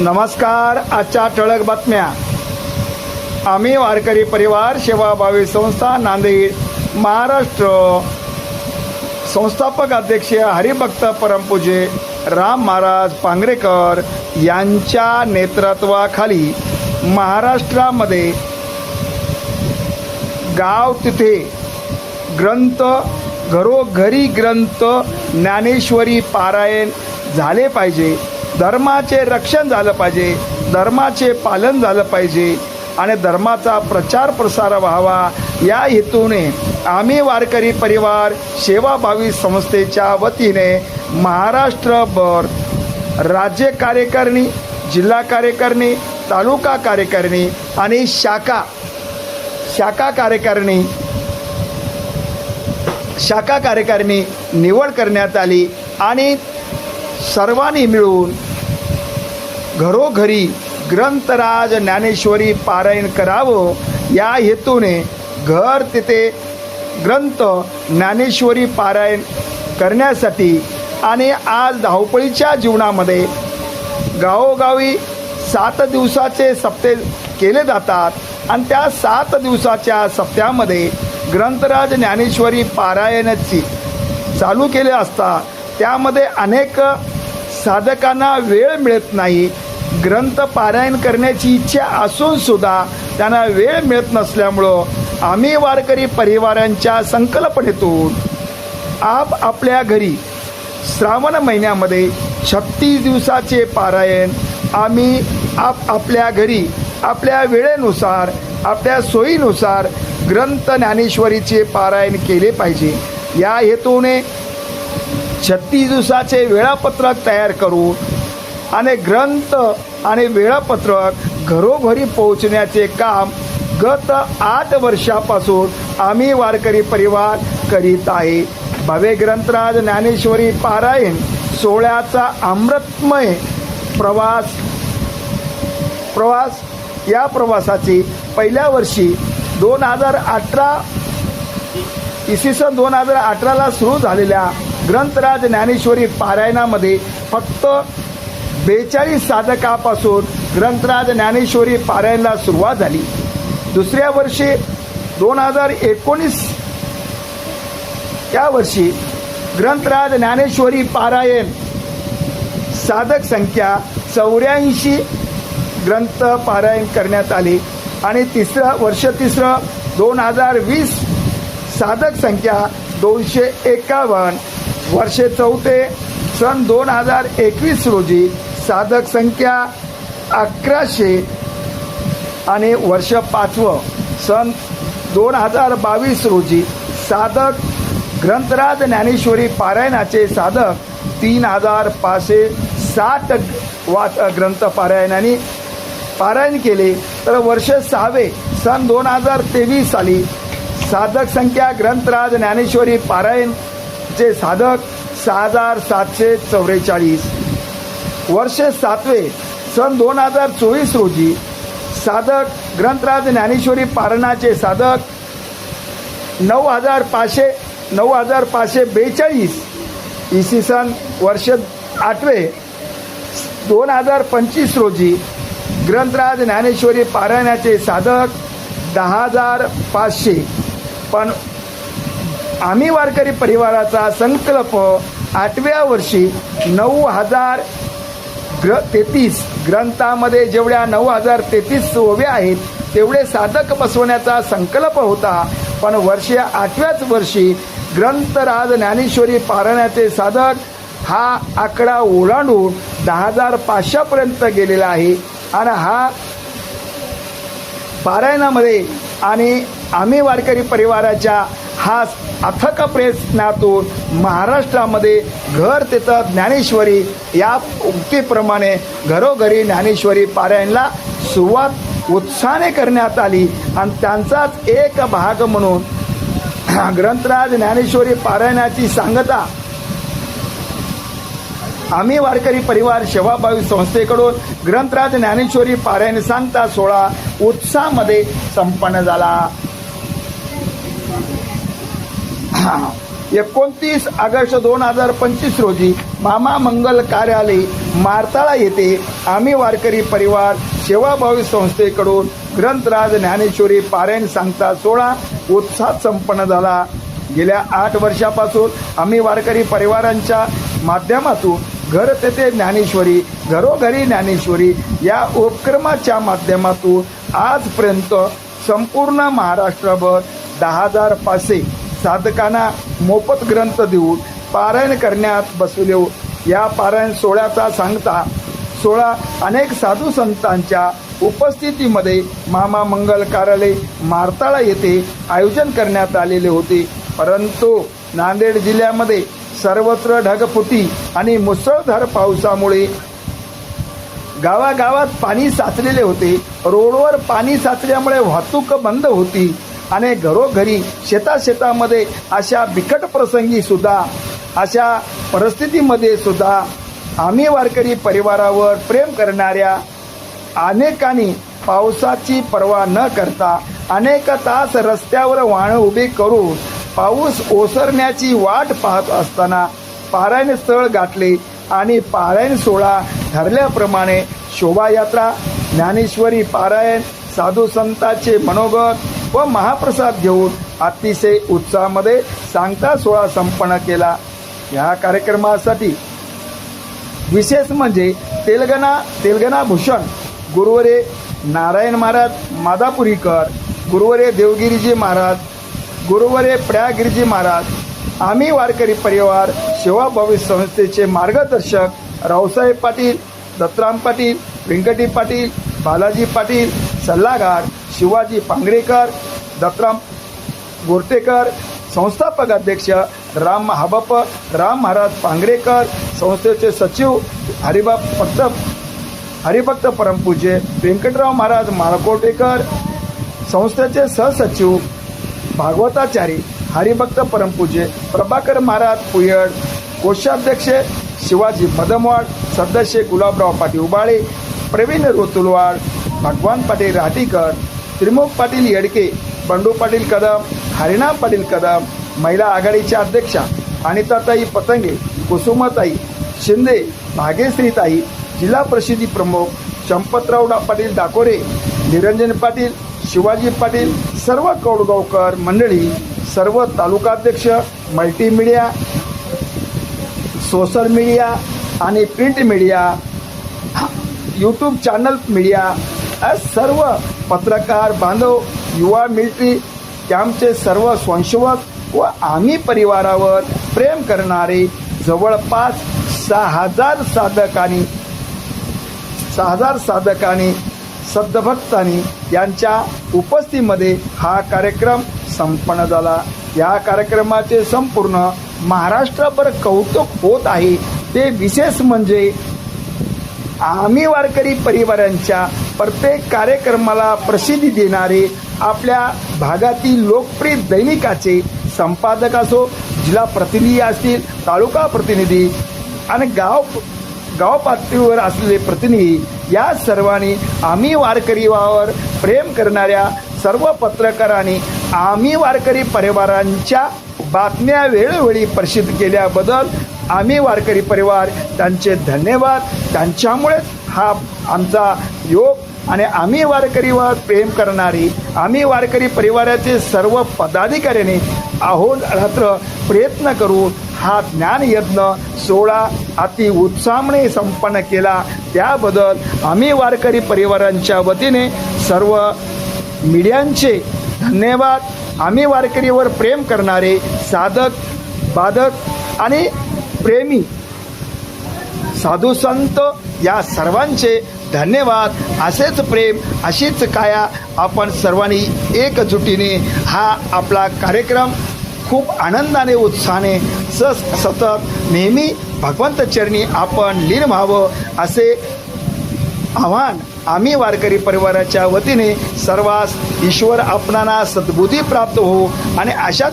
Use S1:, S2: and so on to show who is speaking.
S1: नमस्कार आजच्या ठळक बातम्या. आम्ही वारकरी परिवार सेवाभावी संस्था नांदेड महाराष्ट्र. संस्थापक अध्यक्ष हरिभक्त परमपूजे राम महाराज पांगरेकर यांच्या नेतृत्वाखाली महाराष्ट्रामध्ये गाव तिथे ग्रंथ घरोघरी ग्रंथ ज्ञानेश्वरी पारायण झाले पाहिजे. धर्माचे रक्षण झालं पाहिजे धर्माचे पालन झालं पाहिजे आणि धर्माचा प्रचार प्रसार व्हावा. या हेतूने आम्ही वारकरी परिवार सेवाभावी संस्थेच्या वतीने महाराष्ट्रभर राज्य कार्यकारिणी जिल्हा कार्यकारिणी तालुका कार्यकारिणी आणि शाखा शाखा कार्यकारिणी शाखा कार्यकारिणी निवड करण्यात आली आणि सर्वांनी मिळून घरोघरी ग्रंथराज ज्ञानेश्वरी पारायण करावं या हेतूने घर तिथे ग्रंथ ज्ञानेश्वरी पारायण करण्यासाठी आणि आज धावपळीच्या जीवनामध्ये गावोगावी सात दिवसाचे सप्ते केले जातात आणि त्या सात दिवसाच्या सप्त्यामध्ये ग्रंथराज ज्ञानेश्वरी पारायणाची चालू केले असता त्यामध्ये अनेक साधकांना वेळ मिळत नाही. ग्रंथ पारायण करण्याची इच्छा असून सुद्धा त्यांना वेळ मिळत नसल्यामुळं आम्ही वारकरी परिवारांच्या संकल्पनेतून आप आपल्या घरी श्रावण महिन्यामध्ये छत्तीस दिवसाचे पारायण आम्ही आप आपल्या घरी आपल्या वेळेनुसार आपल्या सोयीनुसार ग्रंथ ज्ञानेश्वरीचे पारायण केले पाहिजे. या हेतूने छत्तीस दिवसाचे वेळापत्रक तयार करून आणि ग्रंथ आणि वेळापत्रक घरोघरी पोहोचण्याचे काम गत आठ वर्षापासून आम्ही वारकरी परिवार करीत आहे. भव्य ग्रंथराज ज्ञानेश्वरी पारायण सोहळ्याचा अमृतमय प्रवास प्रवास या प्रवासाची पहिल्या वर्षी दोन हजार अठरा इसवी सन दोन हजार अठराला सुरू झालेल्या ग्रंथराज ज्ञानेश्वरी पारायणामध्ये फक्त बेचाळीस साधकापासून ग्रंथराज ज्ञानेश्वरी पारायणाला सुरुवात झाली. दुसऱ्या वर्षी दोन हजार एकोणीस या वर्षी ग्रंथराज ज्ञानेश्वरी पारायण साधक संख्या चौऱ्याऐंशी ग्रंथ पारायण करण्यात आले आणि तिसरं वर्ष तिसरं दोन हजार वीस साधक संख्या दोनशे एकावन्न वर्षे चौथे सन दोन हजार एकवीस रोजी साधक संख्या अकराशे आणि वर्ष पाचवं सन दोन हजार बावीस रोजी साधक ग्रंथराज ज्ञानेश्वरी पारायणाचे साधक तीन हजार पाचशे साठ वाच ग्रंथ पारायणाने पारायण केले. तर वर्ष सहावे सन दोन हजार तेवीस साली साधक संख्या ग्रंथराज ज्ञानेश्वरी पारायण पारायणचे साधक सहा हजार सातशे चौवेचाळीस. वर्ष सातवे सन दोन हजार चोवीस रोजी साधक ग्रंथराज ज्ञानेश्वरी पारणाचे साधक नऊ हजार पाचशे नऊ हजार पाचशे बेचाळीस इसवी सन वर्ष आठवे दोन हजार पंचवीस रोजी ग्रंथराज ज्ञानेश्वरी पारायणाचे साधक दहा हजार पाचशे. पण आम्ही वारकरी परिवाराचा संकल्प आठव्या वर्षी नऊ हजार ग्र तेहतीस ग्रंथामध्ये जेवढ्या नऊ हजार तेहतीस ओव्या आहेत तेवढे साधक बसवण्याचा संकल्प होता. पण वर्षी आठव्याच वर्षी ग्रंथराज ज्ञानेश्वरी पारायणाचे साधक हा आकडा ओलांडून दहा हजार पाचशेपर्यंत गेलेला आहे. आणि हा पारायणामध्ये आणि आम्ही वारकरी परिवाराच्या हा अथक प्रयत्नातून महाराष्ट्रामध्ये घर तिथं ज्ञानेश्वरी या उक्तीप्रमाणे घरोघरी ज्ञानेश्वरी पारायणला सुरुवात उत्साहाने करण्यात आली आणि त्यांचाच एक भाग म्हणून ग्रंथराज ज्ञानेश्वरी पारायणाची सांगता आम्ही वारकरी परिवार सेवाभावी संस्थेकडून ग्रंथराज ज्ञानेश्वरी पारायण सांगता सोहळा उत्साहामध्ये संपन्न झाला. एकोणतीस ऑगस्ट दोन हजार पंचवीस रोजी मामा मंगल कार्यालय मारताळा येथे आम्ही वारकरी परिवार सेवाभावी संस्थेकडून ग्रंथराज ज्ञानेश्वरी पारायण सांगता सोहळा उत्साहात संपन्न झाला. गेल्या आठ वर्षापासून आम्ही वारकरी परिवारांच्या माध्यमातून घर तेथे ज्ञानेश्वरी घरोघरी ज्ञानेश्वरी या उपक्रमाच्या माध्यमातून आजपर्यंत संपूर्ण महाराष्ट्रभर दहा हजार पाचशे साधकांना मोफत ग्रंथ देऊन पारायण करण्यात बसवले हो. या पारायण सोहळ्याचा सांगता सोळा अनेक साधू संतांच्या उपस्थितीमध्ये मामा मंगल कार्यालय मारताळा येथे आयोजन करण्यात आलेले होते. परंतु नांदेड जिल्ह्यामध्ये सर्वत्र ढगफुटी आणि मुसळधार पावसामुळे गावागावात पाणी साचलेले होते. रोडवर पाणी साचल्यामुळे वाहतूक बंद होती. आणि घरोघरी शेताशेतामध्ये अशा बिकट प्रसंगी सुद्धा अशा परिस्थितीमध्ये सुद्धा आम्ही वारकरी परिवारावर प्रेम करणाऱ्या अनेकांनी पावसाची पर्वा न करता अनेक तास रस्त्यावर वाहनं उभी करून पाऊस ओसरण्याची वाट पाहत असताना पारायण स्थळ गाठले आणि पारायण सोहळा ठरल्याप्रमाणे शोभायात्रा ज्ञानेश्वरी पारायण साधू संतांचे मनोगत व महाप्रसाद घेऊन अतिशय उत्साहामध्ये सांगता सोहळा संपन्न केला. या कार्यक्रमासाठी विशेष म्हणजे तेलगणा तेलगणा भूषण गुरुवरे नारायण महाराज मादापुरीकर गुरुवरे देवगिरीजी महाराज गुरुवरे प्रयागिरीजी महाराज आम्ही वारकरी परिवार सेवाभावी संस्थेचे मार्गदर्शक रावसाहेब पाटील दत्तराम पाटील व्यंकटी पाटील बालाजी पाटील सल्लागार शिवाजी पांगरेकर दत्तराम गोरटेकर संस्थापक अध्यक्ष राम महाबाप राम महाराज पांगरेकर संस्थेचे सचिव हरिबाप भक्त हरिभक्त परमपूज्य व्यंकटराव महाराज माळकोटेकर संस्थेचे सहसचिव भागवताचारी हरिभक्त परमपूज्य प्रभाकर महाराज पुयड कोषाध्यक्ष शिवाजी मदमवाड सदस्य गुलाबराव पाटील उबाळे प्रवीण रोतुलवाड भगवान पाटील राहटीकर त्रिमुख पाटील येडके बंडू पाटील कदम हरिणा पाटील कदम महिला आघाडीच्या अध्यक्षा अनिताताई पतंगे कुसुमाताई शिंदे भाग्यश्रीताई जिल्हा परिषदी प्रमुख चंपतराव पाटील डाकोरे निरंजन पाटील शिवाजी पाटील सर्व कौडगावकर मंडळी सर्व तालुकाध्यक्ष मल्टीमीडिया सोशल मीडिया आणि print media YouTube channel media सर्व पत्रकार बांधव युवा मिलिटरी कॅम्पचे सर्व स्वयंसेवक व आम्ही परिवारावर प्रेम करणारे जवळपास सहा हजार साधकांनी सहा हजार साधकांनी सद्भक्तांनी यांच्या उपस्थितीमध्ये हा कार्यक्रम संपन्न झाला. या कार्यक्रमाचे संपूर्ण महाराष्ट्रभर कौतुक होत आहे. ते विशेष म्हणजे आम्ही वारकरी परिवारांच्या प्रत्येक कार्यक्रमाला प्रसिद्धी देणारे आपल्या भागातील लोकप्रिय दैनिकाचे संपादक असो जिल्हा प्रतिनिधी असतील तालुका प्रतिनिधी आणि गाव गाव पातळीवर असलेले प्रतिनिधी या सर्वांनी आम्ही वारकरीवर प्रेम करणाऱ्या सर्व पत्रकारांनी आम्ही वारकरी परिवारांच्या बातम्या वेळोवेळी प्रसिद्ध केल्याबद्दल आम्ही वारकरी परिवार त्यांचे धन्यवाद. त्यांच्यामुळेच हा आमचा योग आणि आम्ही वारकरीवर प्रेम करणारी आम्ही वारकरी परिवाराचे सर्व पदाधिकाऱ्यांनी अहोरात्र प्रयत्न करून हा ज्ञानयज्ञ सोहळा अति उत्साहाने संपन्न केला. त्याबद्दल आम्ही वारकरी परिवारांच्या वतीने सर्व मीडियांचे धन्यवाद. आम्ही वारकरीवर प्रेम करणारे साधक बाधक आणि प्रेमी. साधू संत या सर्वांचे धन्यवाद. असेच प्रेम अशीच काया आपण सर्वांनी एकजुटीने हा आपला कार्यक्रम खूप आनंदाने उत्साहाने स सतत नेहमी भगवंत चरणी आपण लीन व्हावं असे आव्हान आम्ही वारकरी परिवाराच्या वतीने सर्वांस ईश्वर आपणाला सद्बुद्धी प्राप्त होऊ आणि अशाच